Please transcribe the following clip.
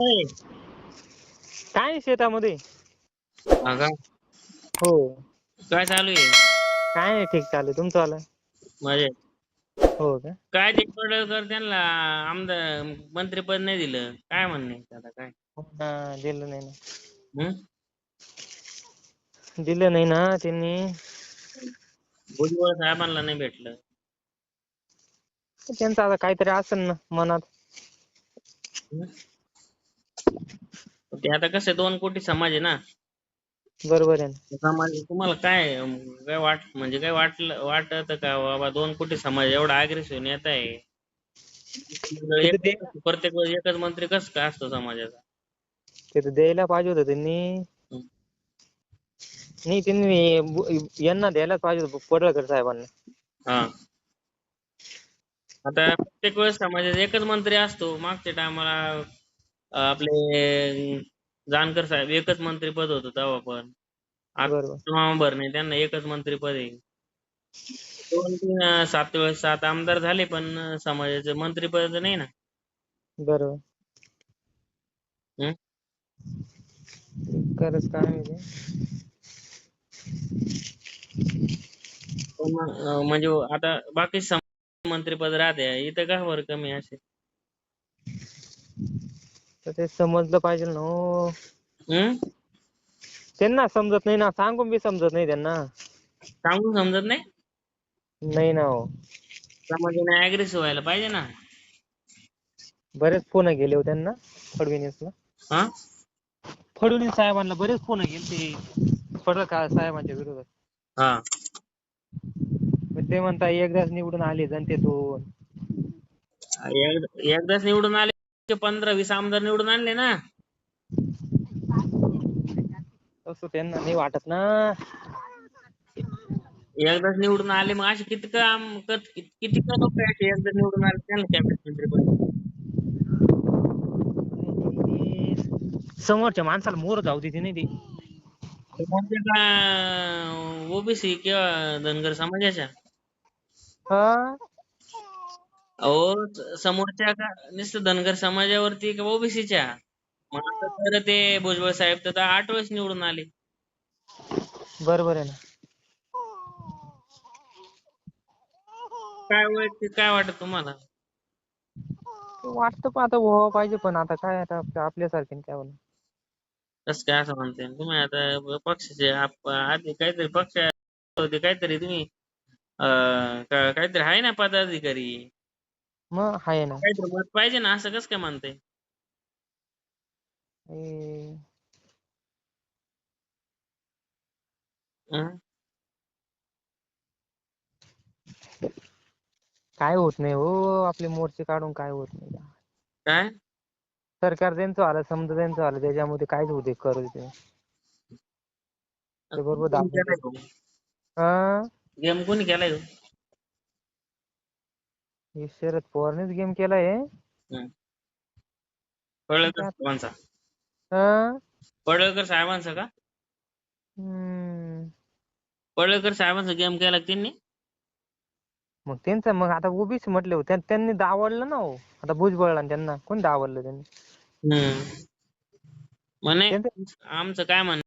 होय. काय शेतामध्ये? हा का? हो. काय चालू आहे? काय नाही ठीक चालू तुमचं आलं मजेत. हो का? काय ते पडळकर त्यांना आमदार मंत्रीपद नाही दिलं. काय म्हणणे आता काय? हो दिलं नाही ना. हं? दिलं नाही ना त्यांनी. भुजबळ साहेबांना नाही भेटलं. त्यांचं आता काहीतरी असेल ना मनात. हं? ते आता कसं दोन कोटी समाज आहे ना. बरोबर आहे समाज तुम्हाला काय काय वाट म्हणजे काय वाटलं वाटत का बाबा दोन कोटी समाज एवढा अग्रेसिव्ह नेता आहे? एक- प्रत्येक वेळेस एकच मंत्री कसं काय असतो समाजाचा? ते तर द्यायला पाहिजे होतं त्यांनी. नाही त्यांनी बु- यांना द्यायलाच पाहिजे होतं पडळकर साहेबांना. हा. आता प्रत्येक वेळेस समाजाचा एकच मंत्री असतो. मागच्या टायमाला आपले जानकर साहेब एकच मंत्रीपद होतं तेव्हा पण. आता भरणे त्यांना एकच मंत्रीपद आहे. दोन तीन सात वेळेस सात आमदार झाले पण समाजाचं मंत्रीपद नाही ना. बरोबर. हं? खरंच काय माहिती पण मग, अं, म्हणजे आता बाकी सम- मंत्रीपद राहते इथं का बरं कमी असे? तर ते समजलं पाहिजे ना हो. हम्म? त्यांना समजत नाही ना. सांगून बी समजत नाही त्यांना. सांगून समजत नाही? नाही ना हो. समाजाने अग्रेसिव्ह व्हायला पाहिजे ना. बरेच फोन गेले हो त्यांना फडणवीसला. हा? फडणवीस साहेबांना बरेच फोन गेले ते पडळकर साहेबांच्या विरोधात? हा. ते म्हणता एकदाच निवडून आले जनतेतून. एकदा- एकदाच निवडून आले पंधरा वीस आमदार निवडून आणले ना. तसं त्यांना नाही वाटत ना. एकदाच निवडून आले मग असे किती का आम- कत- किती का लोक असे एकदा निवडून आले त्यांना कॅबिनेट मंत्री पण समोरच्या माणसाला मोर जाऊ देते नाही ती. ओबीसी किंवा धनगर समाजाच्या? हा. अहो समोरच्या का नुसतं धनगर समाजावरती किंवा ओबीसीच्या? मग आता तर ते भुजबळ साहेब तर आता आठ वेळेस निवडून आले. बरोबर आहे ना. काय वैयक्तिक काय वाटत तुम्हाला? वाटतं पण आता व्हावं पाहिजे पण आता काय आता आपल्या- आपल्यासारखे काय होणार कसं काय असं म्हणते तुम्ही आता पक्षाचे आप- आधी काहीतरी पक्ष होते काहीतरी तुम्ही अं, का- काहीतरी आहे ना पदाधिकारी? मग आहे ना. काहीतरी मत पाहिजे ना असं कसं काय म्हणते हे काय होत नाही हो आपले मोर्चे काढून काय होत नाही. काय? सरकार त्यांचं आलं समजा त्यांचं आलं त्याच्यामध्ये कायच होते करू ते ते बरोबर दाखवून हा गेम कोणी केलाय? हो? हे शरद पवारनेच गेम केलाय. पडळकर साहेबांचा. हा? पडळकर साहेबांचा का? हम्म. पडळकर साहेबांचा गेम केला का त्यांनी? मग त्यांचं मग आता ओबीसी म्हटले हो त्यां- त्यांनी डावललं ना हो. आता भुजबळला त्यांना. कोण डावललं त्यांनी? म्हणे त्यांचं आमचं काय म्हणणं